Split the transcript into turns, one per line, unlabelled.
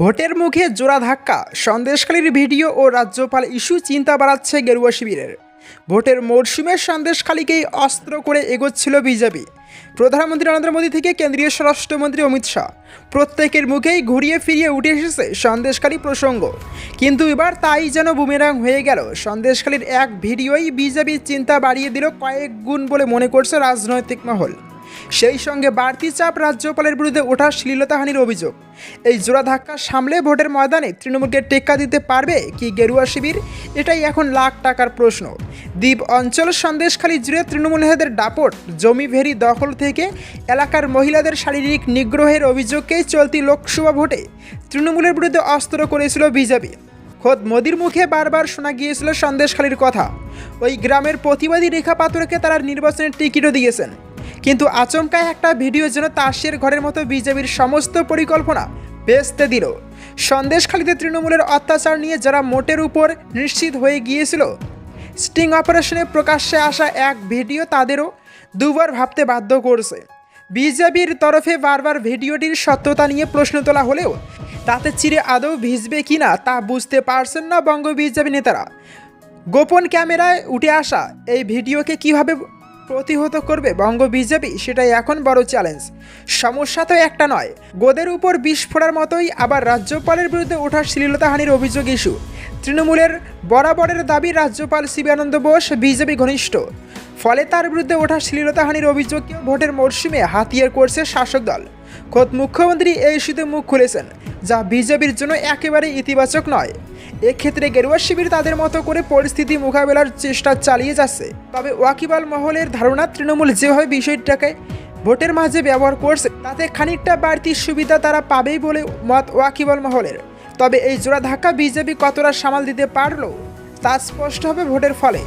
ভোটের মুখে জোড়া ধাক্কা, সন্দেশখালীর ভিডিও ও রাজ্যপাল ইস্যু চিন্তা বাড়াচ্ছে গেরুয়া শিবিরের। ভোটের মরশুমে সন্দেশখালীকেই অস্ত্র করে এগোচ্ছিল বিজেপি। প্রধানমন্ত্রী নরেন্দ্র মোদী থেকে কেন্দ্রীয় স্বরাষ্ট্রমন্ত্রী অমিত শাহ। প্রত্যেকের মুখেই ঘুরিয়ে ফিরিয়ে উঠে এসেছে সন্দেশখালী প্রসঙ্গ। কিন্তু এবার তাই যেন বুমেরাং হয়ে গেল। সন্দেশখালীর এক ভিডিওই বিজেপির চিন্তা বাড়িয়ে দিল কয়েক গুণ বলে মনে করছে রাজনৈতিক মহল। সেই সঙ্গে বাড়তি চাপ রাজ্যপালের বিরুদ্ধে ওঠা শ্লীলতাহানির অভিযোগ। এই জোড়া ধাক্কা সামলে ভোটের ময়দানে তৃণমূলকে টেক্কা দিতে পারবে কি গেরুয়া শিবির? এটাই এখন লাখ টাকার প্রশ্ন। দ্বীপ অঞ্চল সন্দেশখালী জুড়ে তৃণমূল নেতাদের দাপট, জমি ভেরি দখল থেকে এলাকার মহিলাদের শারীরিক নিগ্রহের অভিযোগকেই চলতি লোকসভা ভোটে তৃণমূলের বিরুদ্ধে অস্ত্র করেছিল বিজেপি। খোদ মোদির মুখে বারবার শোনা গিয়েছিল সন্দেশখালীর কথা। ওই গ্রামের প্রতিবাদী রেখা পাথরকে তারা নির্বাচনের টিকিটও দিয়েছেন। কিন্তু আচমকায় একটা ভিডিও যেন তাসের ঘরের মতো বিজেপির সমস্ত পরিকল্পনা বেচতে দিল। সন্দেশখালীতে তৃণমূলের অত্যাচার নিয়ে যারা মোটের উপর নিশ্চিত হয়ে গিয়েছিল, স্টিং অপারেশনে প্রকাশ্যে আসা এক ভিডিও তাদেরও দুবার ভাবতে বাধ্য করছে। বিজেপির তরফে বারবার ভিডিওটির সত্যতা নিয়ে প্রশ্ন তোলা হলেও তাতে চিরে আদৌ ভিজবে কিনা তা বুঝতে পারছেন না বঙ্গ বিজেপি নেতারা। গোপন ক্যামেরায় উঠে আসা এই ভিডিওকে কীভাবে প্রতিহত করবে বঙ্গ বিজেপি, সেটাই এখন বড় চ্যালেঞ্জ সমস্যা তো একটা নয়। গোদের উপর বিষ ফোড়ার মতোই আবার রাজ্যপালের বিরুদ্ধে ওঠা শ্লীলতাহানির অভিযোগ ইস্যু। তৃণমূলের বরাবরের দাবি রাজ্যপাল শিবানন্দ বোস, বিজেপি ঘনিষ্ঠ। ফলে তার বিরুদ্ধে ওঠা শ্লীলতাহানির অভিযোগকেও ভোটের মরশুমে হাতিয়ার করছে শাসক দল। খোদ মুখ্যমন্ত্রী এই ইস্যুতে মুখ খুলেছেন। যা বিজেপির জন্য একেবারে ইতিবাচক নয়। এক্ষেত্রে গেরুয়া শিবির তাদের মতো করে পরিস্থিতি মোকাবেলার চেষ্টা চালিয়ে যাচ্ছে। তবে ওয়াকিবাল মহলের ধারণা, তৃণমূল যেভাবে বিষয়টাকে ভোটের মাঝে ব্যবহার করছে, তাতে খানিকটা বাড়তি সুবিধা তারা পাবেই বলে মত ওয়াকিবল মহলের। তবে এই জোড়া ধাক্কা বিজেপি কতটা সামাল দিতে পারল, তা স্পষ্ট হবে ভোটের ফলে।